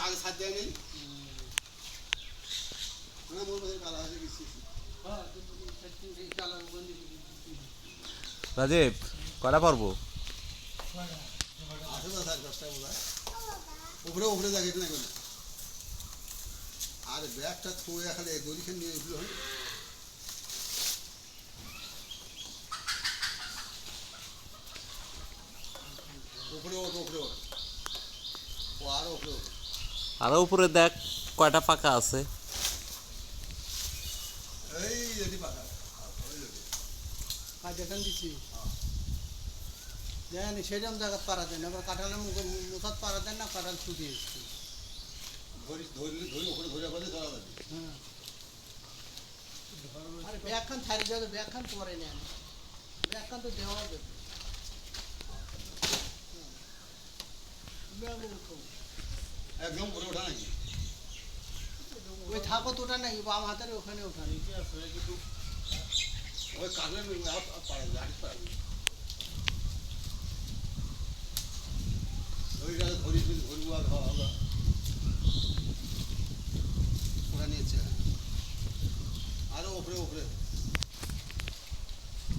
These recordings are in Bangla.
আগে সার দেয় নেই। হয়ে রাজীব কটা পারব? উপরে উপরে এটা না করে আর ব্যাগটা থুয়ে খালি দড়িখান নিয়ে উঠল হয় উপরে ওঠ উপরে ওঠ। ও আরও উপরে ওঠ। আরও উপরে দেখ কয়টা পাকা আছে? এই যদি পাকা ওই যদি কাজ এখান দিছি। জানি সেরকম জায়গা পারা দেন আবার কাঁঠালের মুখে মুখাত পারা দেন না কাঁঠাল ছুটি এসছে। হ্যাঁ। আরে ব্যাগখান ছাড়ি যাবে ব্যাগখান পরে নেন। তো দেওয়া যাবে। ব্যাগ উঠো। একদম উপরে ওঠা নাকি? ওই থাকো তো ওটা নাকি? বাম হাতের ওখানে ওঠা। ওই কাটলে আর পারা যাবে পারা ওই আর খাওয়া হবে ওরা নিয়েছে। আরও উপরে উপরে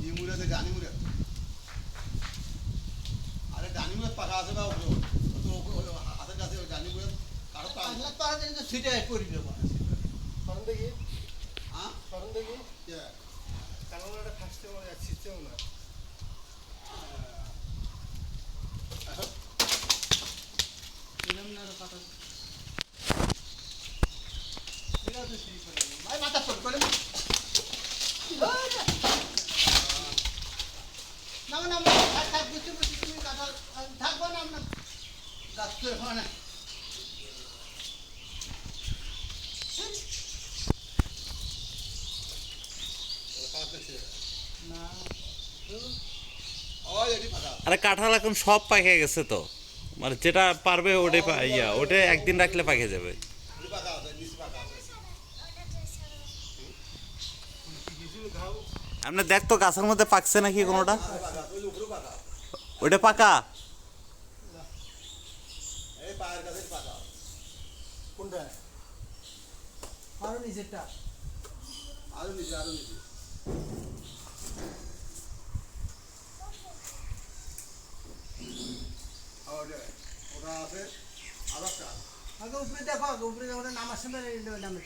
ই মুড়ে মুড়ে আরে ডানি মুড়ে পাকা আছে বা মাথা ফোন করে। না না থাকব না আমরা। গাছ তো না ওই এটি পাকা আরে কাঁঠাল এখন সব পাকে গেছে তো। মানে যেটা পারবে ওটাই পা- ইয়া ওটা একদিন রাখলে পাকে যাবে। আপনি দেখ তো গাছের মধ্যে পাকছে নাকি কোনোটা? ওটা পাকা? কোনটা? আরও নিচেরটা আরও নিচে আরও নিচে আর ওটা- আছে আগে উপরে দেখো উপরে দেখো নামার সময় নামে